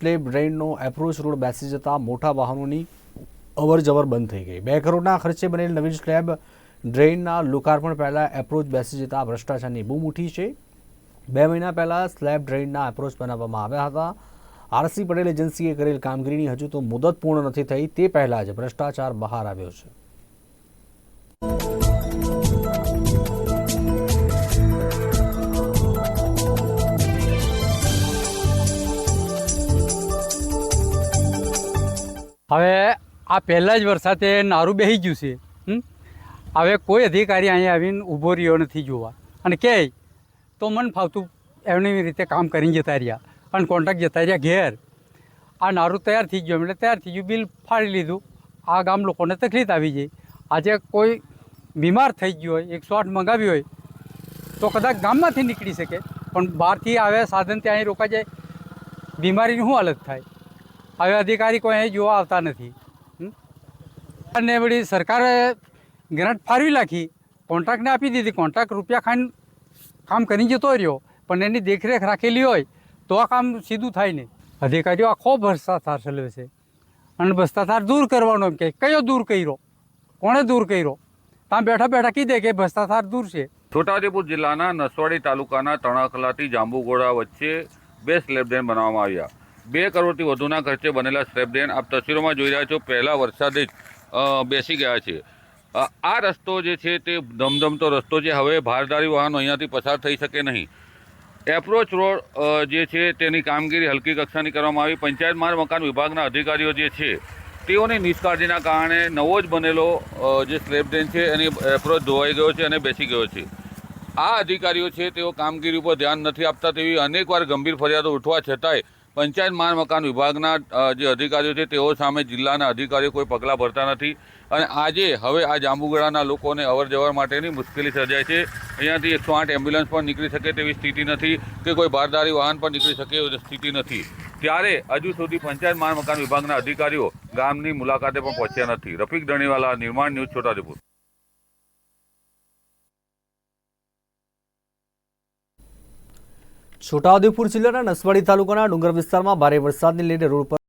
Slab ડ્રેઇનનો approach road બેસી જતા મોટા વાહનોની અવરજવર બંધ થઈ ગઈ. બે કરોડના ખર્ચે બનેલ નવીન સ્લેબ ડ્રેઇનના લોકાર્પણ પહેલાં એપ્રોચ બેસી જતા ભ્રષ્ટાચારની બૂમ ઉઠી છે. બે મહિના પહેલાં સ્લેબ ડ્રેઇનના એપ્રોચ બનાવવામાં આવ્યા હતા. આરસી પટેલ એજન્સીએ કરેલ કામગીરીની હજુ તો મુદત પૂર્ણ નથી થઈ, તે પહેલાં જ ભ્રષ્ટાચાર બહાર આવ્યો છે. હવે આ પહેલાં જ વરસાદે નારું બેસી ગયું છે? હવે કોઈ અધિકારી અહીંયા આવીને ઊભો રહ્યો નથી જોવા. અને કહે તો મન ફાવતું એમની રીતે કામ કરીને જતા રહ્યા. અને કોન્ટ્રાક્ટ જતા રહ્યા ઘેર. આ નારું તૈયાર થઈ ગયું, એટલે તૈયાર થઈ ગયું, બિલ ફાડી લીધું. આ ગામ લોકોને તકલીફ આવી જાય આજે કોઈ બીમાર થઈ ગયો હોય, એકસો આઠ મંગાવી હોય, તો કદાચ ગામમાંથી નીકળી શકે. પણ બહારથી આવે સાધન ત્યાં રોકાઈ જાય. બીમારીની શું હાલત થાય? હવે અધિકારી કોઈ અહીં જોવા આવતા નથી. અને વળી સરકારે ગ્રાન્ટ ફાળવી નાખી, કોન્ટ્રાક્ટને આપી દીધી. કોન્ટ્રાક્ટ રૂપિયા ખાઈને કામ કરી જતો રહ્યો, પણ એની દેખરેખ રાખેલી હોય તો આ કામ સીધું થાય નહીં. અધિકારીઓ આખો ભ્રષ્ટાચાર ચલાવે છે. અને ભ્રષ્ટાચાર દૂર કરવાનો એમ કે, કયો દૂર કર્યો? કોણે દૂર કર્યો? ત્યાં બેઠા બેઠા કીધે કે ભ્રષ્ટાચાર દૂર છે. છોટાઉદેપુર જિલ્લાના નસવાડી તાલુકાના તણાખલાથી જાંબુગોડા વચ્ચે બે સ્લેબ ડેમ બનાવવામાં આવ્યા. બે કરોડથી વધુના ખર્ચે બનેલા ડેમ આપ તસવીરોમાં જોઈ રહ્યા છો, પહેલાં વરસાદે જ બેસી ગયા છે. આ રસ્તો જે છે તે ધમધમતો રસ્તો છે. હવે ભારદારી વાહનો અહીંયાથી પસાર થઈ શકે નહીં. એપ્રોચ રોડ જે છે તેની કામગીરી હલકી કક્ષાની કરવામાં આવી. પંચાયત માર્ગ મકાન વિભાગના અધિકારીઓ જે છે, તેઓની નિષ્કાળજીના કારણે નવો જ બનેલો જે સ્લેબ ડ્રેન છે એની એપ્રોચ ધોવાઈ ગયો છે અને બેસી ગયો છે. આ અધિકારીઓ છે, તેઓ કામગીરી ઉપર ધ્યાન નથી આપતા તેવી અનેકવાર ગંભીર ફરિયાદો ઉઠવા છતાંય પંચાયત માર્ગ મકાન વિભાગના જે અધિકારીઓ છે, તેઓ સામે જિલ્લાના અધિકારીઓ કોઈ પગલાં ભરતા નથી. અને આજે, હવે આ જાંબુગડાના લોકોને અવર જવર માટેની મુશ્કેલી સર્જાય છે. અહીંયાથી એકસો આઠ એમ્બ્યુલન્સ પણ નીકળી શકે તેવી સ્થિતિ નથી કે કોઈ બારદારી વાહન પણ નીકળી શકે એવી સ્થિતિ નથી. ત્યારે હજુ સુધી પંચાયત માર્ગ મકાન વિભાગના અધિકારીઓ ગામની મુલાકાતે પણ પહોંચ્યા નથી. રફીક દણીવાલા નિર્માણ ન્યૂઝ છોટાઉદેપુર છોટાઉદેપુર જિલ્લાના નસવાડી તાલુકાના ડુંગર વિસ્તારમાં ભારે વરસાદને લઈને રોડ પર